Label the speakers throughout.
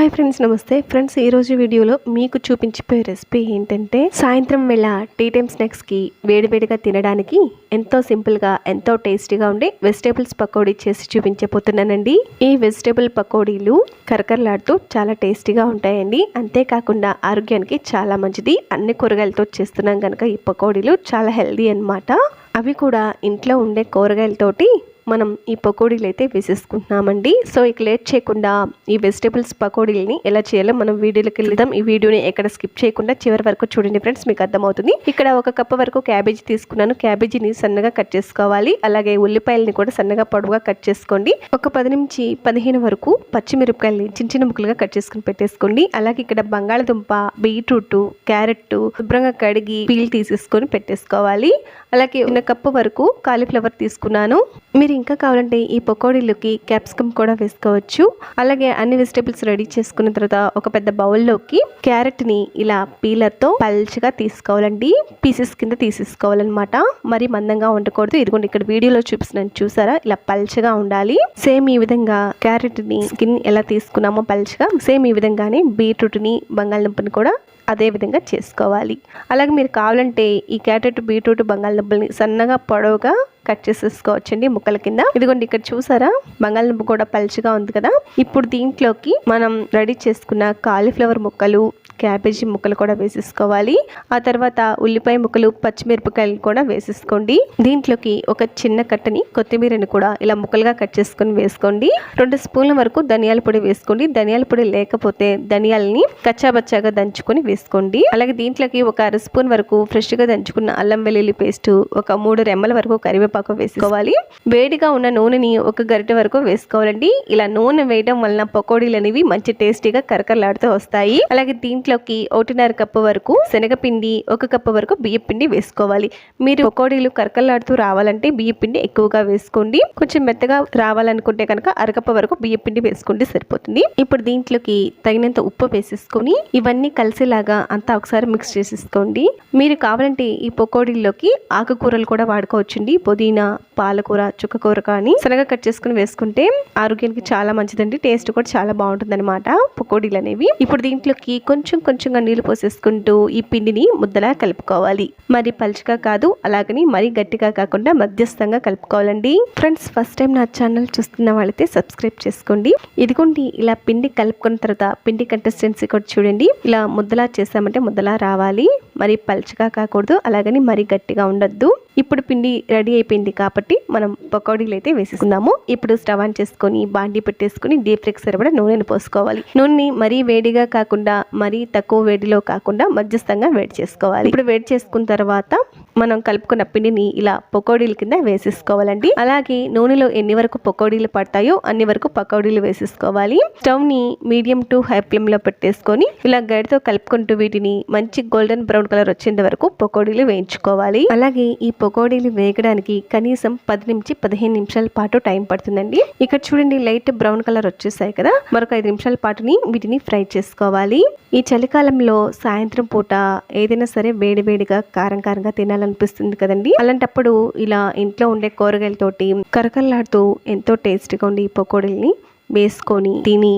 Speaker 1: Hi friends నమస్తే. Friends ఈరోజు వీడియోలో మీకు చూపించిపోయే రెసిపీ ఏంటంటే సాయంత్రం వేళ టీ టైమ్ స్నాక్స్కి వేడివేడిగా తినడానికి ఎంతో సింపుల్గా ఎంతో టేస్టీగా ఉండే వెజిటేబుల్స్ పకోడీ చేసి చూపించబోతున్నానండి. ఈ వెజిటేబుల్ పకోడీలు కరకరలాడుతూ చాలా టేస్టీగా ఉంటాయండి. అంతేకాకుండా ఆరోగ్యానికి చాలా మంచిది. అన్ని కూరగాయలతో చేస్తున్నాం కనుక ఈ పకోడీలు చాలా హెల్దీ అన్నమాట. అవి కూడా ఇంట్లో ఉండే కూరగాయలతోటి మనం ఈ పకోడీలు అయితే వేసేసుకుంటున్నామండి. సో ఇక లేట్ చేయకుండా ఈ వెజిటేబుల్స్ పకోడీలని ఎలా చేయాలో మనం వీడియోలోకి వెళ్దాం ఈ వీడియోని ఎక్కడ స్కిప్ చేయకుండా చివరి వరకు చూడండి ఫ్రెండ్స్ మీకు అర్థమవుతుంది. ఇక్కడ ఒక కప్పు వరకు క్యాబేజీ తీసుకున్నాను. క్యాబేజీని సన్నగా కట్ చేసుకోవాలి. అలాగే ఉల్లిపాయలని కూడా సన్నగా పొడవుగా కట్ చేసుకోండి. ఒక పది నుంచి పదిహేను వరకు పచ్చిమిరపకాయలని చిన్న చిన్న ముక్కలుగా కట్ చేసుకుని పెట్టేసుకోండి. అలాగే ఇక్కడ బంగాళదుంప బీట్రూట్ క్యారెట్ శుభ్రంగా కడిగి పీల్ తీసేసుకొని పెట్టేసుకోవాలి. అలాగే ఉన్న కప్పు వరకు కాలీఫ్లవర్ తీసుకున్నాను. మీరు ఇంకా కావాలంటే ఈ పకోడీలోకి క్యాప్సికమ్ కూడా వేసుకోవచ్చు. అలాగే అన్ని వెజిటేబుల్స్ రెడీ చేసుకున్న తర్వాత ఒక పెద్ద బౌల్లోకి క్యారెట్ని ఇలా పీలర్తో పల్చగా తీసుకోవాలండి. పీసెస్ కింద తీసేసుకోవాలన్నమాట. మరి మందంగా ఉండకూడదు. ఇదిగోండి ఇక్కడ వీడియోలో చూపిస్తున్నాను చూసారా? ఇలా పల్చగా ఉండాలి. సేమ్ ఈ విధంగా క్యారెట్ని స్కిన్ ఎలా తీసుకున్నామో పల్చగా సేమ్ ఈ విధంగానే బీట్రూట్ని బంగాళదుంపని కూడా అదే విధంగా చేసుకోవాలి. అలాగే మీరు కావాలంటే ఈ క్యారెట్ బీట్రూట్ బంగాళదుంపల్ని సన్నగా పొడవుగా కట్ చేసేసుకోవచ్చండి ముక్కల కింద. ఇదిగోండి ఇక్కడ చూసారా? బంగాళదుంప కూడా పలుచగా ఉంది కదా. ఇప్పుడు దీంట్లోకి మనం రెడీ చేసుకున్న కాలీఫ్లవర్ ముక్కలు క్యాబేజీ ముక్కలు కూడా వేసేసుకోవాలి. ఆ తర్వాత ఉల్లిపాయ ముక్కలు పచ్చిమిరపకాయలు కూడా వేసేసుకోండి. దీంట్లోకి ఒక చిన్న కట్టని కొత్తిమీరని కూడా ఇలా ముక్కలుగా కట్ చేసుకొని వేసుకోండి. రెండు స్పూన్ల వరకు ధనియాల పొడి వేసుకోండి. ధనియాల పొడి లేకపోతే ధనియాలని కచ్చాబచ్చాగా దంచుకొని వేసుకోండి. అలాగే దీంట్లోకి ఒక అర స్పూన్ వరకు ఫ్రెష్గా దంచుకున్న అల్లం వెల్లుల్లి పేస్ట్ ఒక మూడు రెమ్మల వరకు కరివేపాకు వేసుకోవాలి వేడిగా ఉన్న నూనెని ఒక గరిటె వరకు వేసుకోవాలండి. ఇలా నూనె వేయడం వలన పకోడీలు అనేవి మంచి టేస్టీగా కరకరలాడుతూ వస్తాయి. అలాగే దీంట్లో దీంట్లోకి ఒకటిన్నర కప్పు వరకు శనగపిండి ఒక కప్పు వరకు బియ్యపిండి వేసుకోవాలి. మీరు పకోడీలు కరకలాడుతూ రావాలంటే బియ్యపిండి ఎక్కువగా వేసుకోండి. కొంచెం మెత్తగా రావాలనుకుంటే కనుక అరకప్పు వరకు బియ్యపిండి వేసుకోండి సరిపోతుంది. ఇప్పుడు దీంట్లోకి తగినంత ఉప్పు వేసేసుకొని ఇవన్నీ కలిసేలాగా అంతా ఒకసారి మిక్స్ చేసేసుకోండి. మీరు కావాలంటే ఈ పకోడీల్లోకి ఆకుకూరలు కూడా వాడుకోవచ్చండి. పుదీనా పాలకూర చుక్కకూర కానీ శనగ కట్ చేసుకుని వేసుకుంటే ఆరోగ్యానికి చాలా మంచిదండి. టేస్ట్ కూడా చాలా బాగుంటుంది అనమాట పకోడీలు అనేవి ఇప్పుడు దీంట్లోకి కొంచెం కొంచెంగా నీళ్ళు పోసేసుకుంటూ ఈ పిండిని ముద్దలా కలుపుకోవాలి. మరి పలుచగా కాదు అలాగని మరీ గట్టిగా కాకుండా మధ్యస్థంగా కలుపుకోవాలండి. ఫ్రెండ్స్ ఫస్ట్ టైం నా ఛానల్ చూస్తున్న వాళ్ళైతే సబ్స్క్రైబ్ చేసుకోండి. ఇదిగోండి ఇలా పిండి కలుపుకున్న తర్వాత పిండి కంటెస్టెన్సీ కూడా చూడండి. ఇలా ముద్దలా చేసామంటే ముద్దలా రావాలి. మరి పలుచగా కాకూడదు అలాగని మరీ గట్టిగా ఉండొద్దు. ఇప్పుడు పిండి రెడీ అయిపోయింది కాబట్టి మనం పకోడీలు అయితే వేసేసుకుందాము. ఇప్పుడు స్టవ్ ఆన్ చేసుకొని బాండి పెట్టేసుకొని డీప్ ఫ్రైకి సరిపడా నూనెను పోసుకోవాలి. నూనెని మరీ వేడిగా కాకుండా మరీ తక్కువ వేడిలో కాకుండా మధ్యస్థంగా వేడి చేసుకోవాలి. ఇప్పుడు వేడి చేసుకున్న తర్వాత మనం కలుపుకున్న పిండిని ఇలా పకోడీల కింద వేసేసుకోవాలండి. అలాగే నూనెలో ఎన్ని వరకు పకోడీలు పడతాయో అన్ని వరకు పకోడీలు వేసేసుకోవాలి. స్టవ్ని మీడియం టు హై ఫ్లేమ్లో పెట్టేసుకొని ఇలా గడితో కలుపుకుంటూ వీటిని మంచి గోల్డెన్ బ్రౌన్ కలర్ వచ్చేంత వరకు పకోడీలు వేయించుకోవాలి. అలాగే ఈ పకోడీలు వేగడానికి కనీసం పది నుంచి పదిహేను నిమిషాల పాటు టైం పడుతుందండి. ఇక్కడ చూడండి లైట్ బ్రౌన్ కలర్ వచ్చేసాయి కదా. మరొక ఐదు నిమిషాల పాటుని వీటిని ఫ్రై చేసుకోవాలి. ఈ చలికాలంలో సాయంత్రం పూట ఏదైనా సరే వేడి వేడిగా కారం కారంగా తినాలనిపిస్తుంది కదండి. అలాంటప్పుడు ఇలా ఇంట్లో ఉండే కూరగాయలతోటి కరకరలాడుతూ ఎంతో టేస్ట్గా ఉండే ఈ పకోడీల్ని వేసుకొని తిని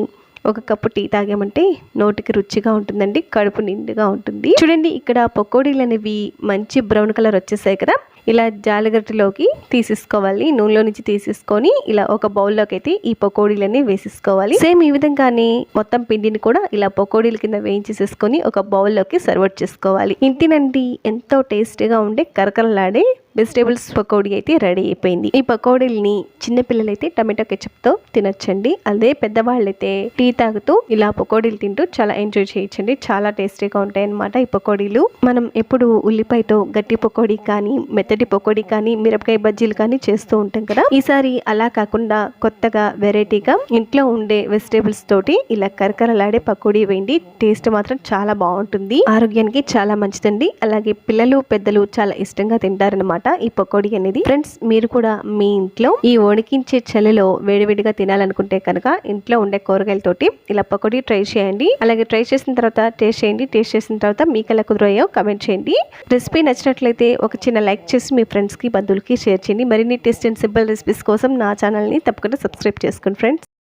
Speaker 1: ఒక కప్పు టీ తాగామంటే నోటికి రుచిగా ఉంటుందండి కడుపు నిండుగా ఉంటుంది. చూడండి ఇక్కడ పకోడీలు అనేవి మంచి బ్రౌన్ కలర్ వచ్చేసాయి కదా. ఇలా జాలగట్టలోకి తీసేసుకోవాలి నూనెలో నుంచి తీసేసుకొని ఇలా ఒక బౌల్లోకి అయితే ఈ పకోడీలన్నీ వేసేసుకోవాలి. సేమ్ ఈ విధంగానే మొత్తం పిండిని కూడా ఇలా పకోడీల కింద వేయించేసేసుకొని ఒక బౌల్లోకి సర్వ్ చేసుకోవాలి. ఇంటినండి ఎంతో టేస్టీగా ఉండే కరకరలాడే వెజిటేబుల్స్ పకోడీ అయితే రెడీ అయిపోయింది. ఈ పకోడీల్ని చిన్నపిల్లలైతే టమాటో కెచప్తో తినొచ్చండి. అదే పెద్దవాళ్ళైతే టీ తాగుతూ ఇలా పకోడీలు తింటూ చాలా ఎంజాయ్ చేయొచ్చండి. చాలా టేస్టీగా ఉంటాయి అనమాట ఈ పకోడీలు. మనం ఎప్పుడు ఉల్లిపాయతో గట్టి పకోడీ కానీ మెత్తటి పకోడీ కానీ మిరపకాయ బజ్జీలు కానీ చేస్తూ ఉంటాం కదా. ఈసారి అలా కాకుండా కొత్తగా వెరైటీగా ఇంట్లో ఉండే వెజిటేబుల్స్ తోటి ఇలా కరకరలాడే పకోడీ వేయండి. టేస్ట్ మాత్రం చాలా బాగుంటుంది. ఆరోగ్యానికి చాలా మంచిదండి. అలాగే పిల్లలు పెద్దలు చాలా ఇష్టంగా తింటారనమాట ఈ పకోడీ అనేది. ఫ్రెండ్స్ మీరు కూడా మీ ఇంట్లో ఈ వణికించే చలిలో వేడివేడిగా తినాలనుకుంటే కనుక ఇంట్లో ఉండే కూరగాయలతోటి ఇలా పకోడీ ట్రై చేయండి. అలాగే ట్రై చేసిన తర్వాత టేస్ట్ చేయండి. టేస్ట్ చేసిన తర్వాత మీకు ఎలా కుదరయో కమెంట్ చేయండి. రెసిపీ నచ్చినట్లయితే ఒక చిన్న లైక్ చేసి మీ ఫ్రెండ్స్కి బంధువులకి షేర్ చేయండి. మరిన్ని టేస్ట్ అండ్ సింపుల్ రెసిపీస్ కోసం నా ఛానల్ని తప్పకుండా సబ్స్క్రైబ్ చేసుకోండి ఫ్రెండ్స్